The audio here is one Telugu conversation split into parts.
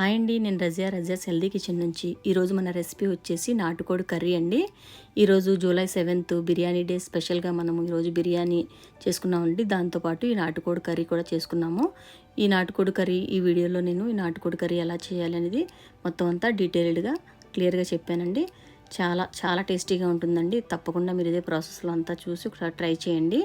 హాయ్ అండి నేను రజియా. రజియాస్ హెల్దీ కిచెన్ నుంచి ఈరోజు మన రెసిపీ వచ్చేసి నాటుకోడి కర్రీ అండి. ఈరోజు జూలై సెవెంత్ బిర్యానీ డే స్పెషల్గా మనము ఈరోజు బిర్యానీ చేసుకున్నామండి. దాంతోపాటు ఈ నాటుకోడి కర్రీ కూడా చేసుకున్నాము. ఈ నాటుకోడి కర్రీ ఈ వీడియోలో నేను ఈ నాటుకోడి కర్రీ ఎలా చేయాలి అనేది మొత్తం అంతా డీటెయిల్డ్గా క్లియర్గా చెప్పానండి. చాలా చాలా టేస్టీగా ఉంటుందండి. తప్పకుండా మీరు ఇదే ప్రాసెస్లో అంతా చూసి ఒకసారి ట్రై చేయండి.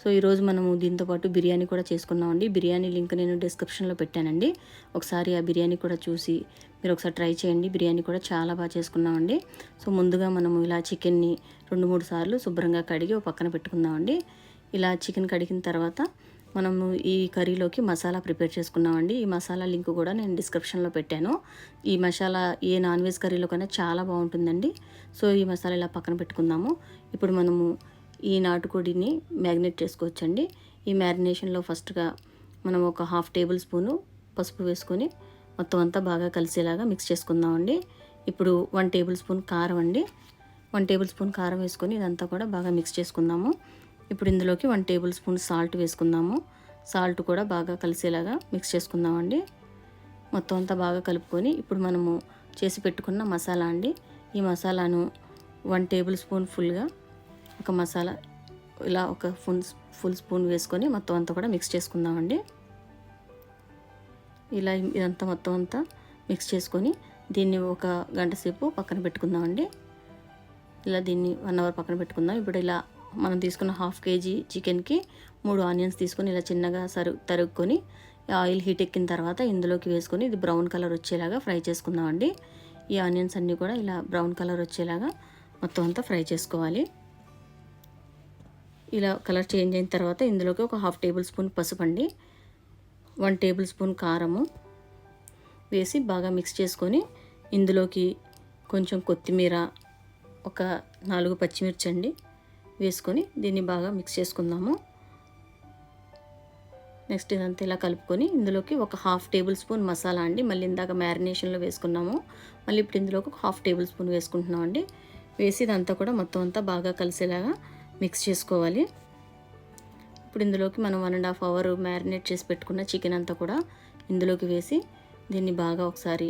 సో ఈరోజు మనము దీంతో పాటు బిర్యానీ కూడా చేసుకున్నామండి. బిర్యానీ లింక్ నేను డిస్క్రిప్షన్లో పెట్టానండి. ఒకసారి ఆ బిర్యానీ కూడా చూసి మీరు ఒకసారి ట్రై చేయండి. బిర్యానీ కూడా చాలా బాగా చేసుకున్నామండి. సో ముందుగా మనము ఇలా చికెన్ని రెండు మూడు సార్లు శుభ్రంగా కడిగి ఒక పక్కన పెట్టుకుందామండి. ఇలా చికెన్ కడిగిన తర్వాత మనము ఈ కర్రీలోకి మసాలా ప్రిపేర్ చేసుకున్నామండి. ఈ మసాలా లింక్ కూడా నేను డిస్క్రిప్షన్లో పెట్టాను. ఈ మసాలా ఏ నాన్ వెజ్ కర్రీలో కన్నా చాలా బాగుంటుందండి. సో ఈ మసాలా ఇలా పక్కన పెట్టుకుందాము. ఇప్పుడు మనము ఈ నాటుకోడిని మ్యారినేట్ చేసుకోవచ్చండి. ఈ మ్యారినేషన్లో ఫస్ట్గా మనం ఒక హాఫ్ టేబుల్ స్పూను పసుపు వేసుకొని మొత్తం అంతా బాగా కలిసేలాగా మిక్స్ చేసుకుందామండి. ఇప్పుడు వన్ టేబుల్ స్పూన్ కారం అండి. వన్ టేబుల్ స్పూన్ కారం వేసుకొని ఇదంతా కూడా బాగా మిక్స్ చేసుకుందాము. ఇప్పుడు ఇందులోకి వన్ టేబుల్ స్పూన్ సాల్ట్ వేసుకుందాము. సాల్ట్ కూడా బాగా కలిసేలాగా మిక్స్ చేసుకుందామండి. మొత్తం అంతా బాగా కలుపుకొని ఇప్పుడు మనము చేసి పెట్టుకున్న మసాలా అండి. ఈ మసాలాను వన్ టేబుల్ స్పూన్ ఫుల్గా ఒక మసాలా ఇలా ఒక ఫుల్ ఫుల్ స్పూన్ వేసుకొని మొత్తం అంతా కూడా మిక్స్ చేసుకుందామండి. ఇలా ఇదంతా మొత్తం అంతా మిక్స్ చేసుకొని దీన్ని ఒక గంట సేపు పక్కన పెట్టుకుందామండి. ఇలా దీన్ని వన్ అవర్ పక్కన పెట్టుకుందాం. ఇప్పుడు ఇలా మనం తీసుకున్న హాఫ్ కేజీ చికెన్కి మూడు ఆనియన్స్ తీసుకొని ఇలా చిన్నగా సరు తరుక్కొని ఆయిల్ హీట్ ఎక్కిన తర్వాత ఇందులోకి వేసుకొని ఇది బ్రౌన్ కలర్ వచ్చేలాగా ఫ్రై చేసుకుందామండి. ఈ ఆనియన్స్ అన్నీ కూడా ఇలా బ్రౌన్ కలర్ వచ్చేలాగా మొత్తం అంతా ఫ్రై చేసుకోవాలి. ఇలా కలర్ చేంజ్ అయిన తర్వాత ఇందులోకి ఒక హాఫ్ టేబుల్ స్పూన్ పసుపు అండి వన్ టేబుల్ స్పూన్ కారము వేసి బాగా మిక్స్ చేసుకొని ఇందులోకి కొంచెం కొత్తిమీర ఒక నాలుగు పచ్చిమిర్చి అండి వేసుకొని దీన్ని బాగా మిక్స్ చేసుకుందాము. నెక్స్ట్ ఇదంతా ఇలా కలుపుకొని ఇందులోకి ఒక హాఫ్ టేబుల్ స్పూన్ మసాలా అండి మళ్ళీ ఇందాక మ్యారినేషన్లో వేసుకున్నాము. మళ్ళీ ఇప్పుడు ఇందులోకి ఒక హాఫ్ టేబుల్ స్పూన్ వేసుకుంటున్నాం అండి వేసి ఇదంతా కూడా మొత్తం అంతా బాగా కలిసేలాగా మిక్స్ చేసుకోవాలి. ఇప్పుడు ఇందులోకి మనం one and half hour marinate చేసి పెట్టుకున్న చికెన్ అంతా కూడా ఇందులోకి వేసి దీన్ని బాగా ఒకసారి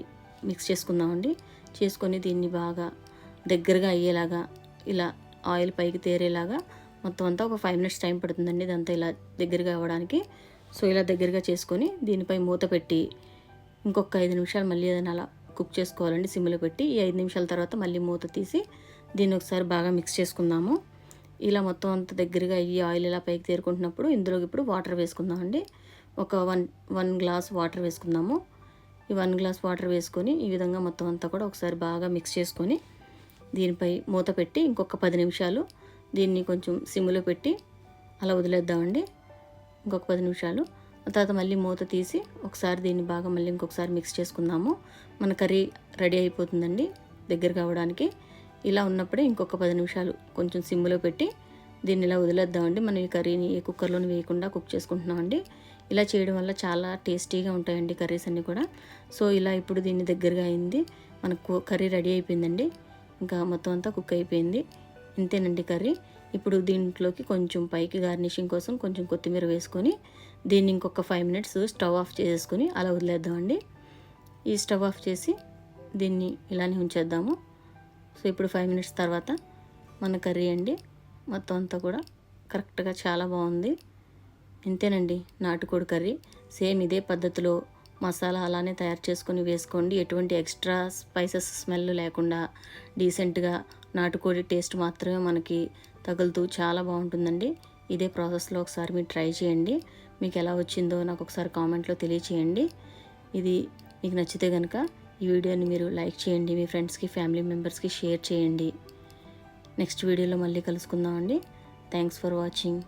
మిక్స్ చేసుకుందామండి. చేసుకొని దీన్ని బాగా దగ్గరగా అయ్యేలాగా ఇలా ఆయిల్ పైకి తేరేలాగా మొత్తం అంతా ఒక ఫైవ్ మినిట్స్ టైం పడుతుందండి. ఇదంతా ఇలా దగ్గరగా అవ్వడానికి. సో ఇలా దగ్గరగా చేసుకొని దీనిపై మూత పెట్టి ఇంకొక ఐదు నిమిషాలు మళ్ళీ ఏదైనా అలా కుక్ చేసుకోవాలండి. సిమ్లో పెట్టి ఈ ఐదు నిమిషాల తర్వాత మళ్ళీ మూత తీసి దీన్ని ఒకసారి బాగా మిక్స్ చేసుకుందాము. ఇలా మొత్తం అంత దగ్గరగా అయ్యి ఆయిల్ ఇలా పైకి తేరుకుంటున్నప్పుడు ఇందులోకి ఇప్పుడు వాటర్ వేసుకుందామండి. ఒక వన్ వన్ గ్లాస్ వాటర్ వేసుకుందాము. ఈ వన్ గ్లాస్ వాటర్ వేసుకొని ఈ విధంగా మొత్తం అంతా కూడా ఒకసారి బాగా మిక్స్ చేసుకొని దీనిపై మూత పెట్టి ఇంకొక పది నిమిషాలు దీన్ని కొంచెం సిమ్లో పెట్టి అలా వదిలేద్దామండి. ఇంకొక పది నిమిషాలు. తర్వాత మళ్ళీ మూత తీసి ఒకసారి దీన్ని బాగా మళ్ళీ ఇంకొకసారి మిక్స్ చేసుకుందాము. మన కర్రీ రెడీ అయిపోతుందండి దగ్గర కావడానికి. ఇలా ఉన్నప్పుడే ఇంకొక పది నిమిషాలు కొంచెం సిమ్లో పెట్టి దీన్ని ఇలా వదిలేద్దామండి. మనం ఈ కర్రీని ఏ కుక్కర్లోని వేయకుండా కుక్ చేసుకుంటున్నామండి ఇలా చేయడం వల్ల చాలా టేస్టీగా ఉంటాయండి కర్రీస్ అన్నీ కూడా. సో ఇలా ఇప్పుడు దీన్ని దగ్గరగా అయింది. మనకు కర్రీ రెడీ అయిపోయిందండి. ఇంకా మొత్తం అంతా కుక్ అయిపోయింది. ఇంతేనండి కర్రీ. ఇప్పుడు దీంట్లోకి కొంచెం పైకి గార్నిషింగ్ కోసం కొంచెం కొత్తిమీర వేసుకొని దీన్ని ఇంకొక ఫైవ్ మినిట్స్ స్టవ్ ఆఫ్ చేసుకొని అలా వదిలేద్దామండి. ఈ స్టవ్ ఆఫ్ చేసి దీన్ని ఇలానే ఉంచేద్దాము. సో ఇప్పుడు ఫైవ్ మినిట్స్ తర్వాత మన కర్రీ అండి. మొత్తం అంతా కూడా కరెక్ట్గా చాలా బాగుంది. ఇంతేనండి నాటుకోడి కర్రీ. సేమ్ ఇదే పద్ధతిలో మసాలా అలానే తయారు చేసుకొని వేసుకోండి. ఎటువంటి ఎక్స్ట్రా స్పైసెస్ స్మెల్ లేకుండా డీసెంట్గా నాటుకోడి టేస్ట్ మాత్రమే మనకి తగులుతూ చాలా బాగుంటుందండి. ఇదే ప్రాసెస్లో ఒకసారి మీరు ట్రై చేయండి. మీకు ఎలా వచ్చిందో నాకు ఒకసారి కామెంట్లో తెలియచేయండి. ఇది మీకు నచ్చితే కనుక ఈ వీడియోని మీరు లైక్ చేయండి మీ ఫ్రెండ్స్కి ఫ్యామిలీ మెంబర్స్కి షేర్ చేయండి. నెక్స్ట్ వీడియోలో మళ్ళీ కలుసుకుందామండి. Thanks for watching.